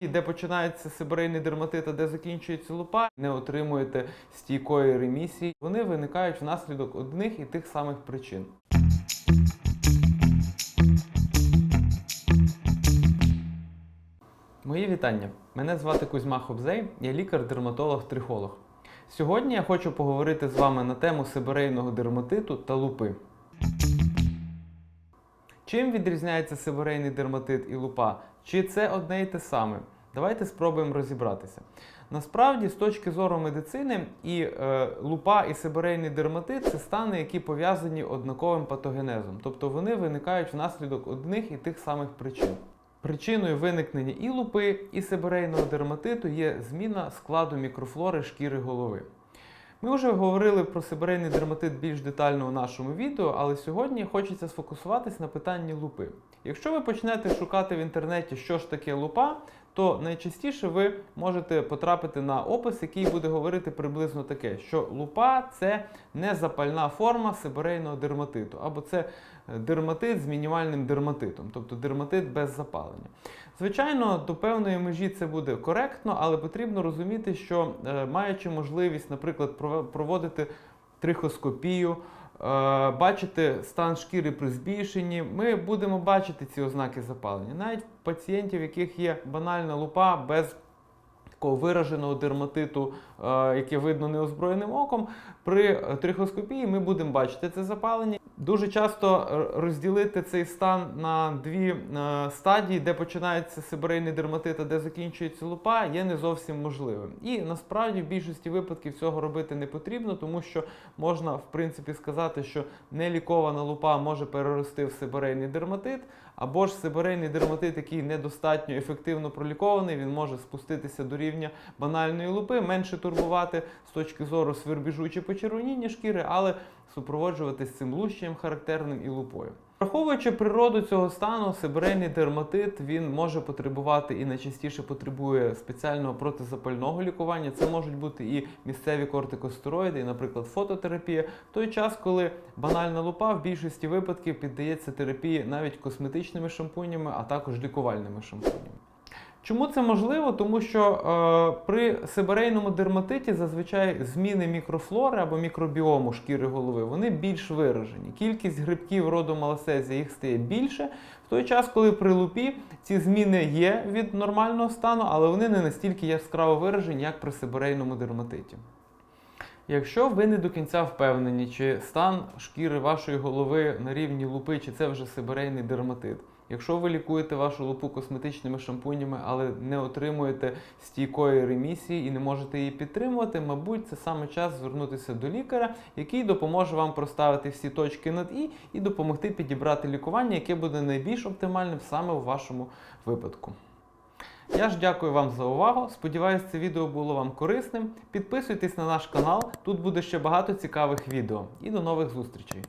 І де починається сибирейний дерматит, а де закінчується лупа, не отримуєте стійкої ремісії. Вони виникають внаслідок одних і тих самих причин. Мої вітання. Мене звати Кузьма Хобзей, я лікар-дерматолог-трихолог. Сьогодні я хочу поговорити з вами на тему сибирейного дерматиту та лупи. Чим відрізняється сибирейний дерматит і лупа? Чи це одне і те саме? Давайте спробуємо розібратися. Насправді, з точки зору медицини, і е, лупа і сибирейний дерматит це стани, які пов'язані однаковим патогенезом, тобто вони виникають внаслідок одних і тих самих причин. Причиною виникнення і лупи, і сибирейного дерматиту є зміна складу мікрофлори шкіри голови. Ми вже говорили про сибирейний дерматит більш детально у нашому відео, але сьогодні хочеться сфокусуватись на питанні лупи. Якщо ви почнете шукати в інтернеті, що ж таке лупа, то найчастіше ви можете потрапити на опис, який буде говорити приблизно таке, що лупа це незапальна форма сибирейного дерматиту, або це е, дерматит з мінімальним дерматитом, тобто дерматит без запалення. Звичайно, до певної межі це буде коректно, але потрібно розуміти, що е, маючи можливість, наприклад, проводити трихоскопію, бачити стан шкіри при збільшенні, ми будемо бачити ці ознаки запалення. Навіть пацієнтів, в яких є банальна лупа без такого вираженого дерматиту, е, яке видно неозброєним оком, при е, трихоскопії ми будемо бачити це запалення. Дуже часто е, розділити цей стан на дві е, стадії, де починається сибирейний дерматит, а де закінчується лупа, є не зовсім можливим. І насправді в більшості випадків цього робити не потрібно, тому що можна в принципі сказати, що нелікована лупа може перерости в сибирейний дерматит, або ж сибирейний дерматит, який недостатньо ефективно пролікований, він може спуститися до рівня банальної лупи, менше турбувати з точки зору свербіжу чи почервоніння шкіри, але супроводжуватись цим лущенням характерним і лупою. Враховуючи природу цього стану, сибирейний дерматит він може потребувати і найчастіше потребує спеціального протизапального лікування. Це можуть бути і місцеві кортикостероїди, і, наприклад, фототерапія. В той час, коли банальна лупа в більшості випадків піддається терапії навіть косметичними шампунями, а також лікувальними шампунями. Чому це можливо? Тому що е, при сибирейному дерматиті зазвичай зміни мікрофлори або мікробіому шкіри голови вони більш виражені. Кількість грибків роду маласезія їх стає більше. В той час, коли при лупі ці зміни є від нормального стану, але вони не настільки яскраво виражені, як при сибирейному дерматиті. Якщо ви не до кінця впевнені, чи стан шкіри вашої голови на рівні лупи, чи це вже сибирейний дерматит. Якщо ви лікуєте вашу лупу косметичними шампунями, але не отримуєте стійкої ремісії і не можете її підтримувати, мабуть, це саме час звернутися до лікаря, який допоможе вам проставити всі точки над і і допомогти підібрати лікування, яке буде найбільш оптимальним саме у вашому випадку. Я ж дякую вам за увагу. Сподіваюсь, це відео було вам корисним. Підписуйтесь на наш канал, тут буде ще багато цікавих відео. І до нових зустрічей!